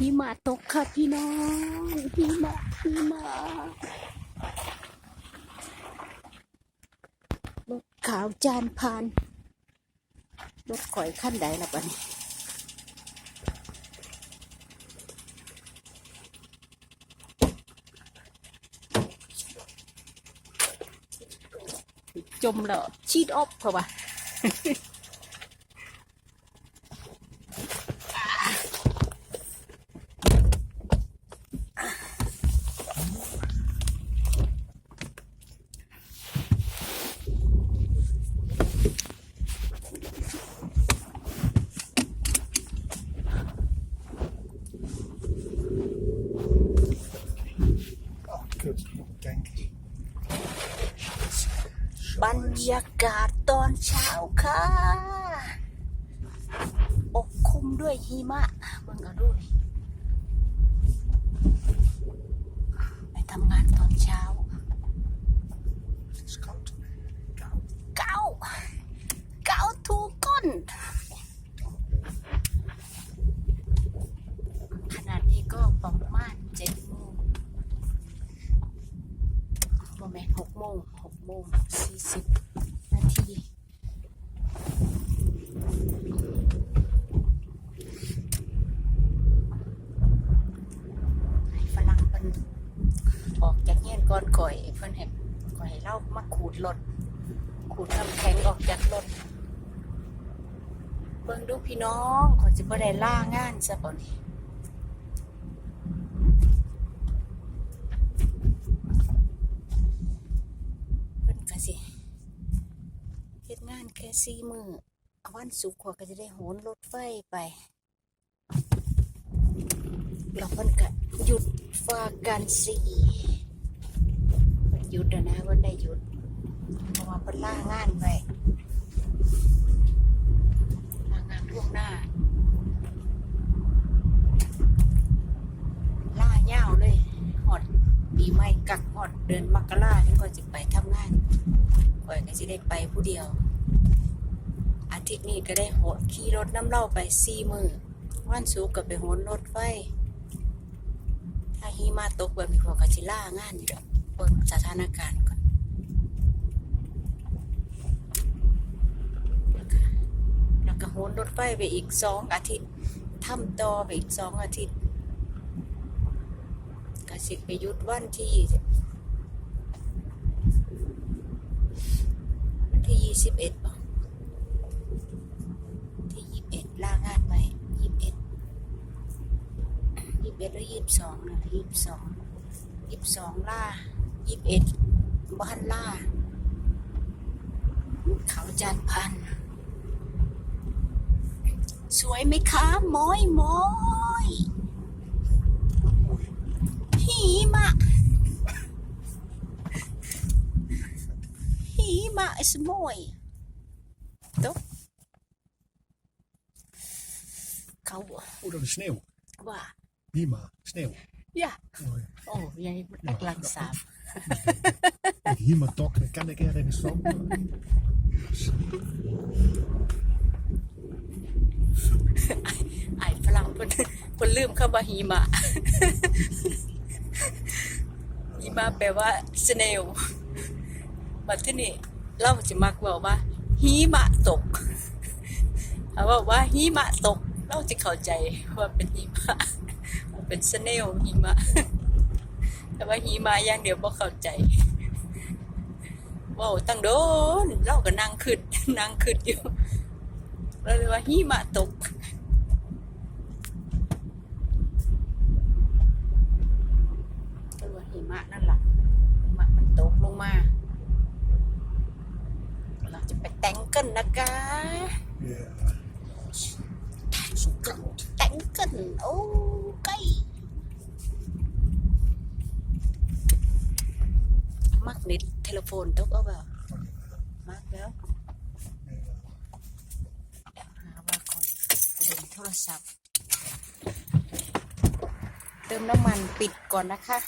หิมะตกค่ะพี่น้องหิมะหิมะรถขาวจานพานรถข่อยขั้นใดล่ะบัดนี้จมแล้วชีดออฟเพราะว่า บรรยากาศตอนเช้าค่ะปกคลุมด้วยหิมะเบิ่งเอาด้วยไปทำงานตอนเช้า It's cold. Go. เก้า เก้าถูกก้น ขนาดนี้ก็ประมาณเจ็ดโมงโมแมนหกโมงหกโมงสี่สิบนาที ให้ฝรั่งเพิ่นออกจากเงี้ยนก่อนก่อยเพิ่นเห็นก่อยเล่ามาขูดรถขูดน้ำแข็งออกจากรถเบิ่งดูพี่น้องขอจะบ่ได้ล่างานซะบ่นี่เพิ่นก็สิเฮ็ดงานแค่ สี่มื้อวันศุกข้อยก็จะได้โหนรถไฟไปแล้วเพิ่นก็หยุดฝากกันสี่หยุดนะเพิ่นได้หยุดเพราะว่าเพิ่นล่างานไว้ล่างานล่วงหน้าล่ายาวเลยหอดปีใหม่กักหอดเดือนมกราถึงก็จะไปทำงานก่อยก็จะได้ไปผู้เดียว ทิตย์นี้ก็ได้โหดขี่รถน้ำเล่าไปสี่มือวันศุกก็ไปโหนรถไฟถ้าหิมะตกแบบนี้พวกกสิล่างานอยู่ดอกเบิ่งสถานการณ์ก่อนแล้วก็โหนรถไฟไปอีกสองอาทิตย์ทำต่อไปอีกสองอาทิตย์ก็สิไปยุดวันที่วันที่ยี่สิบเอ็ดบ่ที่ยี่สิบเอ็ดลางานไว้ยี่สิบเอ็ด ยี่สิบ เอ็ดหรือยี่สิบสองนะยี่สิบสองยี่สิบสองล่ายี่สิบเอ็ดบ้านล่า เขาจานพัน สวยไหมคะมอยมอยหิมะหิมะสมอยตกเขา Oh, dat is sneeuw. ว่า Hima, sneeuw. อย่า Oh, ja. โอ้ยังนักลังสาม Met Hima tok, dan kan ik ergens van. ไอ้ฝรั่งเพิ่นเพิ่นลืมคำว่าหิมะหิมะแปลว่า snail บัดที่นี่เราจะมักบอกว่าหิมะตกถ้าบอกว่าหิมะตก เราจะเข้าใจว่าเป็นหิมะว่า เป็น snail หิมะ แต่ว่าหิมะอย่างเดียวบ่เข้าใจเว้าตั้งโดนเราก็นั่งขึ้นนั่งขึ้นอยู่เราเลยว่าหิมะตกตัวหิมะนั่นแหละหิมะมันตกลงมา เราจะไปแต่งกันนะคะ Ja. Zo koud. แต่งกันโอ้ไก่มักเน็ตเทเลโฟนตกเอาแบบมามักแล้วเดี๋ยวหาว่าคอยเดินโทรศัพท์ เติมน้ำมันปิดก่อนนะคะ